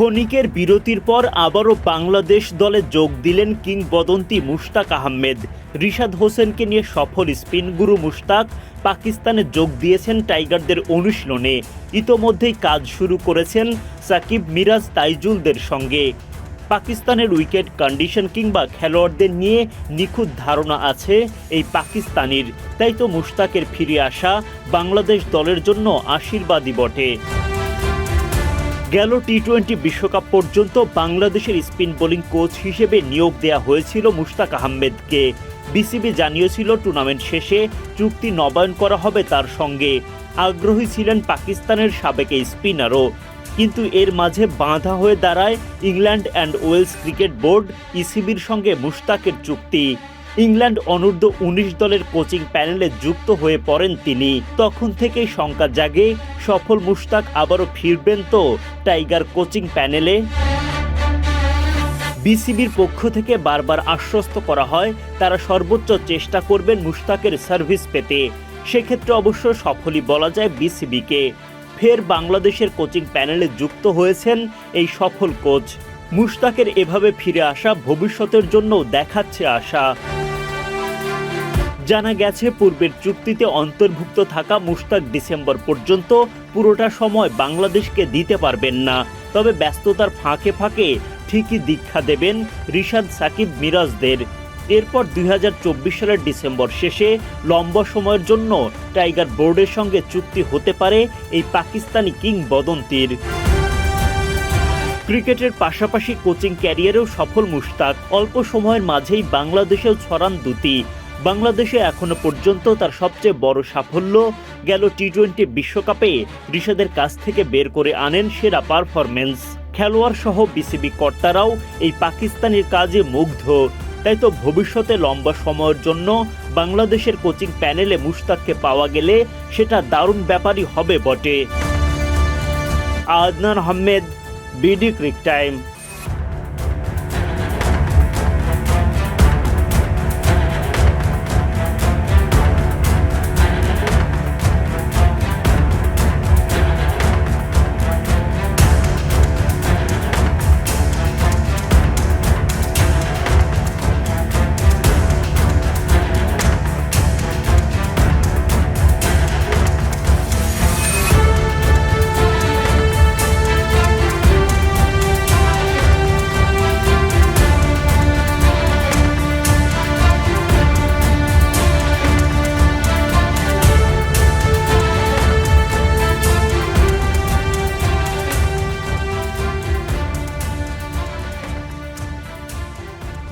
ক্ষণিকের বিরতির পর আবারও বাংলাদেশ দলে যোগ দিলেন কিংবদন্তি মুশতাক আহমেদ। রিশাদ হোসেনকে নিয়ে সফল স্পিন গুরু মুশতাক পাকিস্তানে যোগ দিয়েছেন টাইগারদের অনুশীলনে। ইতোমধ্যেই কাজ শুরু করেছেন সাকিব মিরাজ তাইজুলদের সঙ্গে। পাকিস্তানের উইকেট কন্ডিশন কিংবা খেলোয়াড়দের নিয়ে নিখুঁত ধারণা আছে এই পাকিস্তানির। তাই তো মুশতাকের ফিরে আসা বাংলাদেশ দলের জন্য আশীর্বাদী বটে। গেল টি টোয়েন্টি বিশ্বকাপ পর্যন্ত বাংলাদেশের স্পিন বোলিং কোচ হিসেবে নিয়োগ দেওয়া হয়েছিল মুশতাক আহমেদকে। বিসিবি জানিয়েছিল টুর্নামেন্ট শেষে চুক্তি নবায়ন করা হবে তার সঙ্গে। আগ্রহী ছিলেন পাকিস্তানের সাবেক স্পিনারও। কিন্তু এর মাঝে বাঁধা হয়ে দাঁড়ায় England and Wales cricket board, ইসিবির সঙ্গে মুশতাকের চুক্তি। ইংল্যান্ড অনূর্ধ্ব উনিশ দলের কোচিং প্যানেলে যুক্ত হয়ে পড়েন তিনি। তখন থেকেই শঙ্কা জাগে, সফল মুশতাক আবারও ফিরবেন তো টাইগার কোচিং প্যানেলে? বিসিবির পক্ষ থেকে বারবার আশ্বস্ত করা হয়, তারা সর্বোচ্চ চেষ্টা করবেন মুশতাকের সার্ভিস পেতে। সেক্ষেত্রে অবশ্য সফলই বলা যায় বিসিবিকে। ফের বাংলাদেশের কোচিং প্যানেলে যুক্ত হয়েছেন এই সফল কোচ। মুশতাকের এভাবে ফিরে আসা ভবিষ্যতের জন্য দেখাচ্ছে আশা। জানা গেছে, পূর্বের চুক্তিতে অন্তর্ভুক্ত থাকা মুশতাক ডিসেম্বর পর্যন্ত পুরোটা সময় বাংলাদেশকে দিতে পারবেন না। তবে ব্যস্ততার ফাঁকে ফাঁকে ঠিকই দীক্ষা দেবেন রিশাদ সাকিব মিরাজদের। এরপর দুই হাজার চব্বিশ সালের ডিসেম্বর শেষে লম্বা সময়ের জন্য টাইগার বোর্ডের সঙ্গে চুক্তি হতে পারে এই পাকিস্তানি কিংবদন্তির। ক্রিকেটের পাশাপাশি কোচিং ক্যারিয়ারেও সফল মুশতাক। অল্প সময়ের মাঝেই বাংলাদেশেও ছড়ান দুটি। বাংলাদেশে এখনও পর্যন্ত তার সবচেয়ে বড় সাফল্য গেল টি টোয়েন্টি বিশ্বকাপে ঋষাদের কাছ থেকে বের করে আনেন সেরা পারফরমেন্স খেলোয়াড় সহ বিসিবি কর্তারাও এই পাকিস্তানের কাজে মুগ্ধ। তাই তো ভবিষ্যতে লম্বা সময়ের জন্য বাংলাদেশের কোচিং প্যানেলে মুশতাককে পাওয়া গেলে সেটা দারুণ ব্যাপারই হবে বটে। Adnan Ahmed, BD cric time.